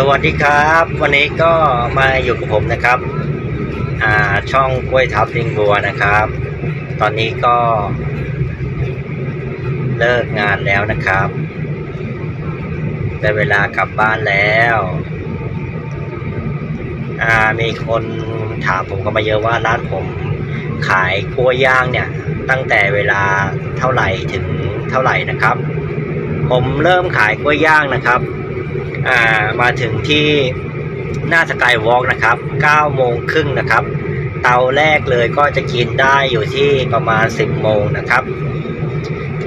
สวัสดีครับ วันนี้ก็มาอยู่กับผมนะครับอ่าช่องกล้วยทับลิงบัวนะครับ ตอนนี้ก็ เลิกงานแล้วนะครับได้เวลากลับบ้านแล้วอ่ามีคนถามผมก็มาเยอะว่าร้านผมขายกล้วยย่างเนี่ย ตั้งแต่เวลาเท่าไหร่ถึงเท่าไหร่นะครับ ผมเริ่มขายกล้วยย่างนะครับ อ่ามาถึงที่หน้าสกายวอล์กนะครับ9โมงครึ่งนะครับ เตาแรกเลยก็จะกินได้อยู่ที่ประมาณ 10 โมงนะครับ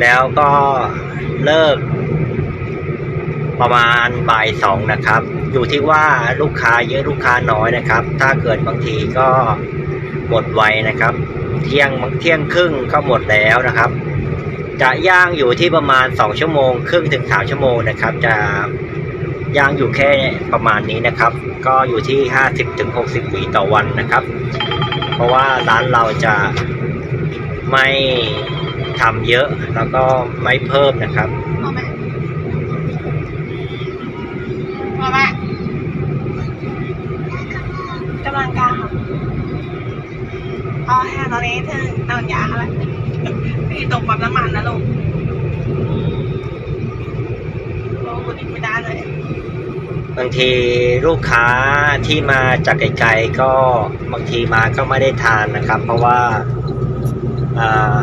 แล้วก็เลิกประมาณบ่ายสองนะครับ อยู่ที่ว่าลูกค้าเยอะลูกค้าน้อยนะครับ ถ้าเกิดบางทีก็หมดไวนะครับ เที่ยงเที่ยงครึ่งก็หมดแล้วนะครับ จะย่างอยู่ที่ประมาณ 2 ชั่วโมง ครึ่งถึง3ชั่วโมงนะครับ จะ ยางอยู่แค่ประมาณนี้นะครับ ก็อยู่ที่ 50ถึง60หวีต่อวันนะครับ เพราะว่าร้านเราจะไม่ทำเยอะแล้วก็ไม่เพิ่มนะครับพอไมพอไหมกำลังกาค่ะอ๋อแค่ตอนนี้ถึงนอนยาแล้วพี่ตกปั๊มน้ำมันนะลูกโอ้คุณอีกไม่ได้เลย บางทีลูกค้าที่มาจากไกลๆก็บางทีมาก็ไม่ได้ทานนะครับ เพราะว่าา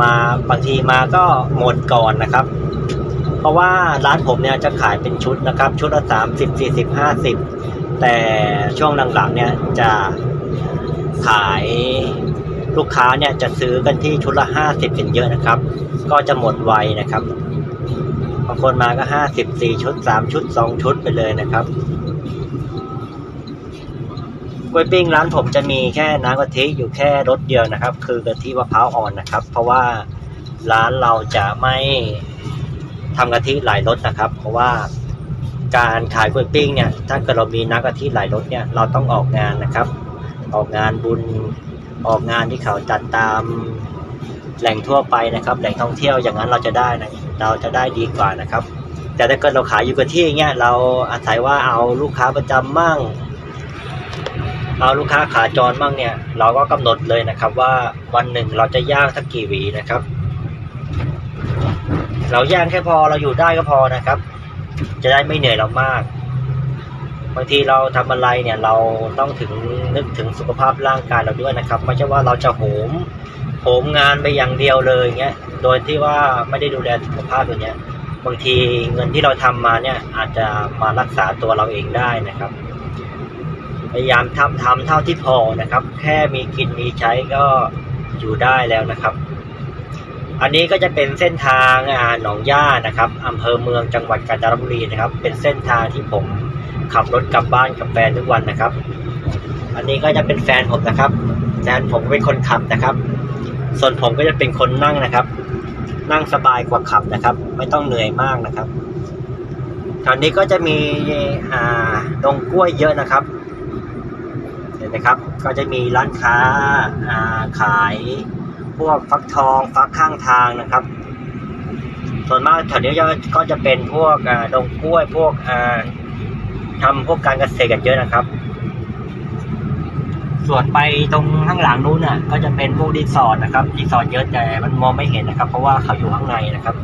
มาบางทีมาก็หมดก่อนนะครับ เพราะว่าร้านผมเนี่ยจะขายเป็นชุดนะครับ ชุดละสามสิบสี่สิบห้าสิบแต่ช่วงหลังๆเนี่ยจะขายลูกค้าเนี่ยจะซื้อกันที่ชุดละห้าสิบเป็นเยอะนะครับ ก็จะหมดไวนะครับ บางคนมาก็ห้าสิบสี่ชุดสามชุดสองชุดไปเลยนะครับกล้วยปิ้งร้านผมจะมีแค่น้ำกะทิอยู่แค่รสเดียวนะครับ คือกะทิมะพร้าวอ่อนนะครับ เพราะว่าร้านเราจะไม่ทำกะทิหลายรสนะครับ เพราะว่าการขายกล้วยปิ้งเนี่ยถ้าเกิดเรามีน้ำกะทิหลายรสเนี่ยเราต้องออกงานนะครับ ออกงานบุญออกงานที่เขาจัดตามแหล่งทั่วไปนะครับ แหล่งท่องเที่ยวอย่างนั้นเราจะได้นะ เราจะได้ดีกว่านะครับ แต่ถ้าเกิดเราขายอยู่กับที่เงี้ยเราอาศัยว่าเอาลูกค้าประจำมั่ง เอาลูกค้าขาจรมั่งเนี่ย เราก็กำหนดเลยนะครับ ว่าวันหนึ่งเราจะย่างสักกี่หวีนะครับ เราย่างแค่พอเราอยู่ได้ก็พอนะครับ จะได้ไม่เหนื่อยเรามาก บางทีเราทำอะไรเนี่ยเราต้องถึงนึกถึงสุขภาพร่างกายเราด้วยนะครับ ไม่ใช่ว่าเราจะโหมโหมงานไปอย่างเดียวเลยเงี้ยโดยที่ว่าไม่ได้ดูแลสุขภาพตัวเนี้ยบางทีเงินที่เราทำมาเนี่ยอาจจะมารักษาตัวเราเองได้นะครับ พยายามทำทำเท่าที่พอนะครับ แค่มีกินมีใช้ก็อยู่ได้แล้วนะครับ อันนี้ก็จะเป็นเส้นทางอ่าหนองย่านะครับอำเภอเมืองจังหวัดกาญจนบุรีนะครับ เป็นเส้นทางที่ผม ขับรถกลับบ้านกับแฟนทุกวันนะครับ อันนี้ก็จะเป็นแฟนผมนะครับแฟนผมเป็นคนขับนะครับ ส่วนผมก็จะเป็นคนนั่งนะครับ นั่งสบายกว่าขับนะครับ ไม่ต้องเหนื่อยมากนะครับแถวนี้ก็จะมีอ่าดงกล้วยเยอะนะครับเห็นไหมครับ ก็จะมีร้านค้าอ่าขายพวกฟักทองฟักข้างทางนะครับ ส่วนมากแถวนี้ก็จะเป็นพวกอ่าดงกล้วยพวกอ่า ทำพวกการเกษตรกันเยอะนะครับ ส่วนไปตรงข้างหลังนู้นน่ะ ก็จะเป็นพวกรีสอร์ทนะครับรีสอร์ทเยอะแต่มันมองไม่เห็นนะครับ เพราะว่าเขาอยู่ข้างในนะครับ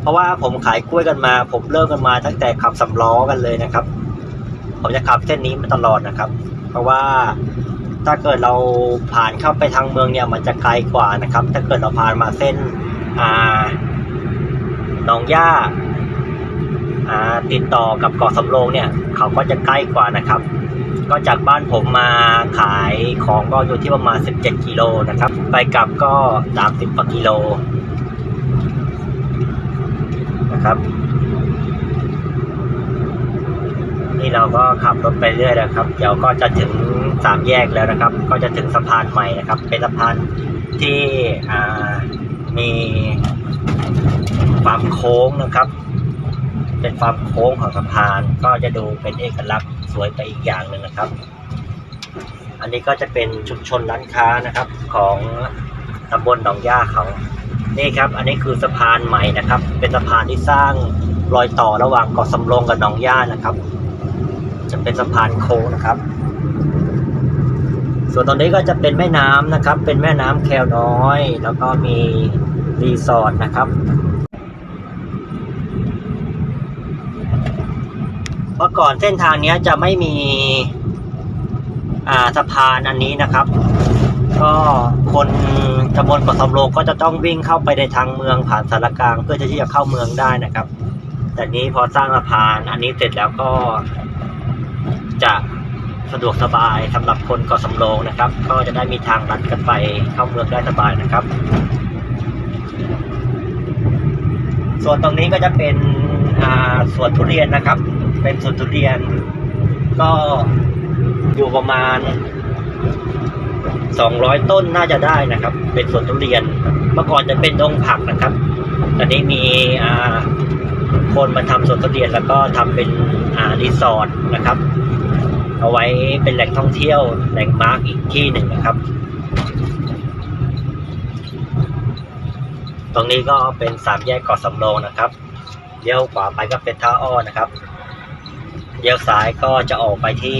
เพราะว่าผมขายกล้วยกันมา ผมเริ่มกันมาตั้งแต่ขับสำล้อกันเลยนะครับ ผมจะขับเส้นนี้มาตลอดนะครับ เพราะว่าถ้าเกิดเราผ่านเข้าไปทางเมืองเนี่ย มันจะไกลกว่านะครับ ถ้าเกิดเราผ่านมาเส้นอ่าหนองย่าอ่า ติดต่อกับเกาะสำโรงเนี่ย เขาก็จะใกล้กว่านะครับ ก็จากบ้านผมมาขายของก็อยู่ที่ประมาณ 17 กิโลนะครับ ไปกลับก็ 30กว่ากิโลนะครับ นี่เราก็ขับรถไปเรื่อยนะครับ เดี๋ยวก็จะถึงสามแยกแล้วนะครับ ก็จะถึงสะพานใหม่นะครับ เป็นสะพานที่มีความโค้งนะครับ เป็นความโค้งของสะพาน ก็จะดูเป็นเอกลักษณ์สวยไปอีกอย่างหนึ่งนะครับ อันนี้ก็จะเป็นชุมชนร้านค้านะครับของตำบลหนองย่าเขานี่ครับ อันนี้คือสะพานใหม่นะครับ เป็นสะพานที่สร้างรอยต่อระหว่างเกาะสำโรงกับหนองย่านะครับ จะเป็นสะพานโค้งนะครับ ส่วนตรงนี้ก็จะเป็นแม่น้ำนะครับ เป็นแม่น้ำแควน้อย แล้วก็มีรีสอร์ทนะครับ เมื่อก่อนเส้นทางนี้จะไม่มีสะพานอันนี้นะครับ ก็คนตำบลเกาะสำโรงก็จะต้องวิ่งเข้าไปในทางเมืองผ่านสารกลางเพื่อที่จะเข้าเมืองได้นะครับ แต่นี้พอสร้างสะพานอันนี้เสร็จแล้วก็ จะสะดวกสบายสำหรับคนเกาะสำโรงนะครับ ก็จะได้มีทางลัดกันไปเข้าเมืองได้สบายนะครับ ส่วนตรงนี้ก็จะเป็นอ่าสวนทุเรียนนะครับ เป็นสวนทุเรียน ก็อยู่ประมาณ 200 ต้นน่าจะได้นะครับ เป็นสวนทุเรียน เมื่อก่อนจะเป็นดงผักนะครับ ตอนนี้มีอาคนมาทำสวนทุเรียนแล้วก็ทำเป็นอารีสอร์ทนะครับ เอาไว้เป็นแหล่งท่องเที่ยวแหล่งมาร์กอีกที่หนึ่งนะครับ ตรงนี้ก็เป็นสามแยกเกาะสำโรงนะครับเลี้ยวขวาไปก็เป็นท่าอ้อนะครับ เลี้ยวซ้ายก็จะออกไปที่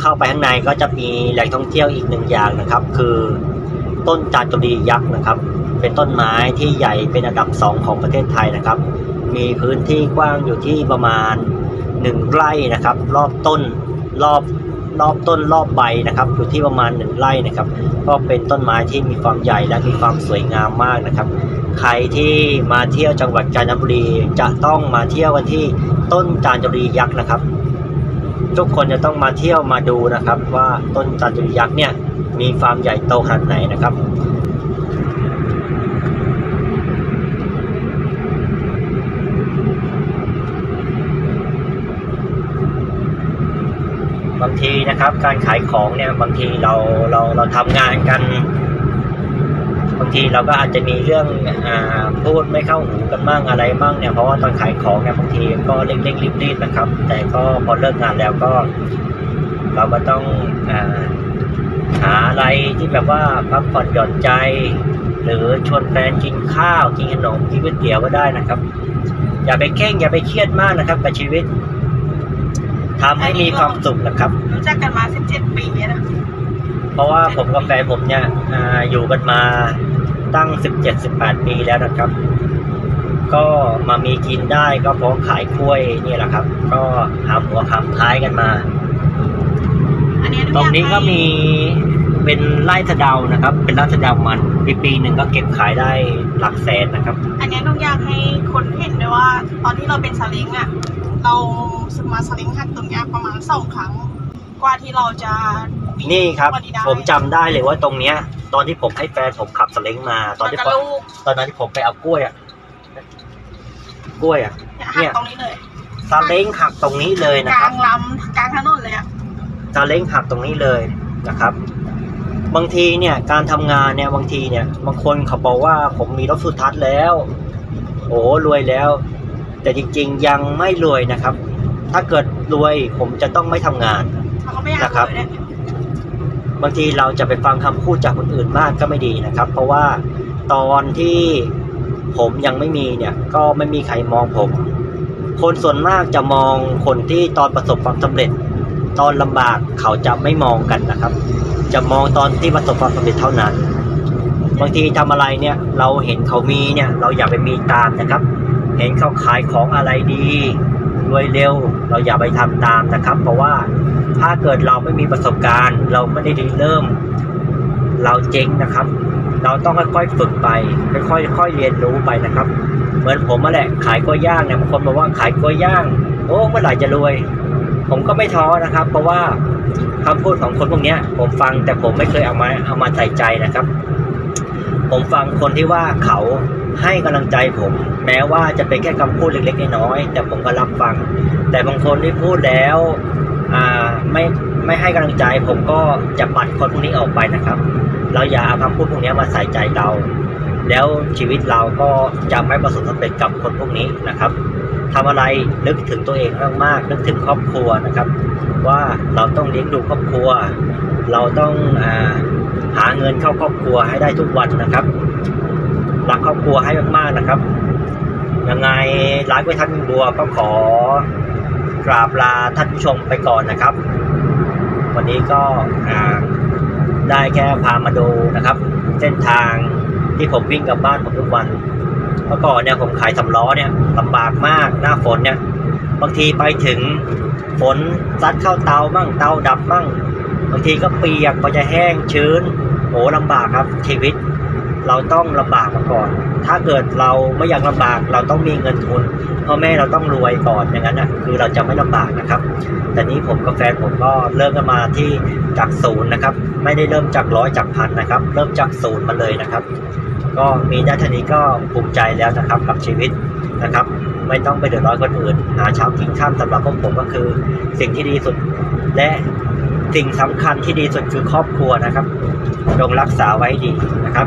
เข้าไปข้างในก็จะมีแหล่งท่องเที่ยวอีกหนึ่งอย่างนะครับ คือต้นจานจุรียักษ์นะครับ เป็นต้นไม้ที่ใหญ่เป็นอันดับสองของประเทศไทยนะครับ มีพื้นที่กว้างอยู่ที่ประมาณหนึ่งไร่นะครับ รอบต้นรอบ รอบต้นรอบใบนะครับ อยู่ที่ประมาณหนึ่งไร่นะครับ ก็เป็นต้นไม้ที่มีความใหญ่และมีความสวยงามมากนะครับ ใครที่มาเที่ยวจังหวัดกาญจนบุรีจะต้องมาเที่ยวกันที่ต้นจานจุรียักษ์นะครับ ทุกคนจะต้องมาเที่ยวมาดูนะครับ ว่าต้นจานจุรียักษ์เนี่ยมีความใหญ่โตขนาดไหนนะครับ บางทีนะครับ การขายของเนี่ยบางทีเราเราเราทำงานกัน บางทีเราก็อาจจะมีเรื่องอาพูดไม่เข้าหูกันบ้างอะไรบ้างเนี่ยเพราะว่าตอนขายของเนี่ยบางทีก็เร่งๆรีบๆนะครับ แต่ก็พอเลิกงานแล้วก็ เราก็ต้องอาหาอะไรที่แบบว่าพักผ่อนหย่อนใจ หรือชวนแฟนกินข้าวกินขนมกินก๋วยเตี๋ยวก็ได้นะครับ อย่าไปเคร่งอย่าไปเครียดมากนะครับกับชีวิต ทำให้มีความสุขนะครับ รู้จักกันมา 17 ปีนะเพราะว่าผมกับแฟนผมเนี่ยอ่าอยู่กันมาตั้ง 17-18 ปีแล้วนะครับ ก็มามีกินได้ก็เพราะขายกล้วยนี่แหละครับ ก็หาหัวหามท้ายกันมา อันนี้ตรงนี้ก็มี เป็นไร่สะเดานะครับ เป็นไร่สะเดามันปีปีหนึ่งก็เก็บขายได้หลักแสนนะครับ อันนี้ต้องอยากให้คนเห็นด้วยว่า ตอนที่เราเป็นสลิงอะ เราสมาสลิงหักตรงเนี้ยประมาณสองครั้ง กว่าที่เราจะมีนี่ครับ วันนี้ได้ผมจำได้เลยว่าตรงเนี้ย ตอนที่ผมให้แฟนผมขับสเล้งมา ตอนที่แล้วผก็มลูกตอนนั้นที่ผมไปเอากล้วยอะกล้วยอะเนี่ยหักตรงนี้เลยซาเล้งหักตรงนี้เลยกนะคลารับ งลำกลางถนนเลยอะ ซาเล้งหักตรงนี้เลยนะครับ บางทีเนี่ยการทำงานเนี่ยบางทีเนี่ยบางคนเขาบอกว่าผมมีรถสุทัศน์แล้ว โอ้รวยแล้ว แต่จริงๆยังไม่รวยนะครับ ถ้าเกิดรวยผมจะต้องไม่ทำงานนะครับ บางทีเราจะไปฟังคำพูดจากคนอื่นมากก็ไม่ดีนะครับ เพราะว่าตอนที่ผมยังไม่มีเนี่ยก็ไม่มีใครมองผม คนส่วนมากจะมองคนที่ตอนประสบความสำเร็จ ตอนลำบากเขาจะไม่มองกันนะครับ จะมองตอนที่ประสบความสำเร็จเท่านั้น บางทีทำอะไรเนี่ยเราเห็นเขามีเนี่ยเราอย่าไปมีตามนะครับ เห็นเขาขายของอะไรดีรวยเร็ว เราอย่าไปทำตามนะครับ เพราะว่าถ้าเกิดเราไม่มีประสบการณ์ เราไม่ได้เริ่ม เราเจ๊งนะครับ เราต้องค่อยๆฝึกไปค่อยๆค่อยเรียนรู้ไปนะครับ เหมือนผมมาแหละขายกล้วยย่างเนี่ยบางคนบอกว่าขายกล้วยย่างโอ้เมื่อไหร่จะรวย ผมก็ไม่ท้อนะครับ เพราะว่า คำพูดของคนพวกนี้ผมฟังแต่ผมไม่เคยเอามาเอามาใส่ใจนะครับ ผมฟังคนที่ว่าเขาให้กำลังใจผม แม้ว่าจะเป็นแค่คำพูดเล็กๆน้อยๆแต่ผมก็รับฟัง แต่บางคนที่พูดแล้วไม่ไม่ให้กำลังใจ ผมก็จะปัดคนพวกนี้ออกไปนะครับ เราอย่าเอาคำพูดพวกนี้มาใส่ใจเรา แล้วชีวิตเราก็จะไม่ประสบความสำเร็จกับคนพวกนี้นะครับ ทำอะไรนึกถึงตัวเองมากๆนึกถึงครอบครัวนะครับ ว่าเราต้องเลี้ยงดูครอบครัว เราต้องอหาเงินเข้าครอบครัวให้ได้ทุกวันนะครับรักครอบครัวให้มากๆนะครับ ยังไงร้านก๋วยทับบัวก็ขอกราบลาท่านผู้ชมไปก่อนนะครับ วันนี้ก็ได้แค่พามาดูนะครับ เส้นทางที่ผมวิ่งกลับบ้านผมทุกวัน เมื่อก่อนเนี่ยผมขายสำล้อเนี่ยลำบากมากหน้าฝนเนี่ย บางทีไปถึงฝนซัดเข้าเตามั่งเตาดับมั่ง บางทีก็เปียกพอจะแห้งชื้นโหลำบากครับชีวิต เราต้องลำบากมาก่อน ถ้าเกิดเราไม่อยากลำบากเราต้องมีเงินทุนพ่อแม่เราต้องรวยก่อนอย่างนั้นนะคือเราจะไม่ลำบากนะครับ แต่นี้ผมกับแฟนผมก็เริ่มกันมาที่จากศูนย์นะครับ ไม่ได้เริ่มจากร้อยจากพันนะครับ เริ่มจากศูนย์มาเลยนะครับ ก็มีได้เท่านี้ก็ภูมิใจแล้วนะครับกับชีวิตนะครับ ไม่ต้องไปเดือดร้อนคนอื่น หาเช้ากินข้ามสำหรับพวกผมก็คือ สิ่งที่ดีสุด และสิ่งสำคัญที่ดีสุดคือครอบครัวนะครับจงรักษาไว้ดีนะครับ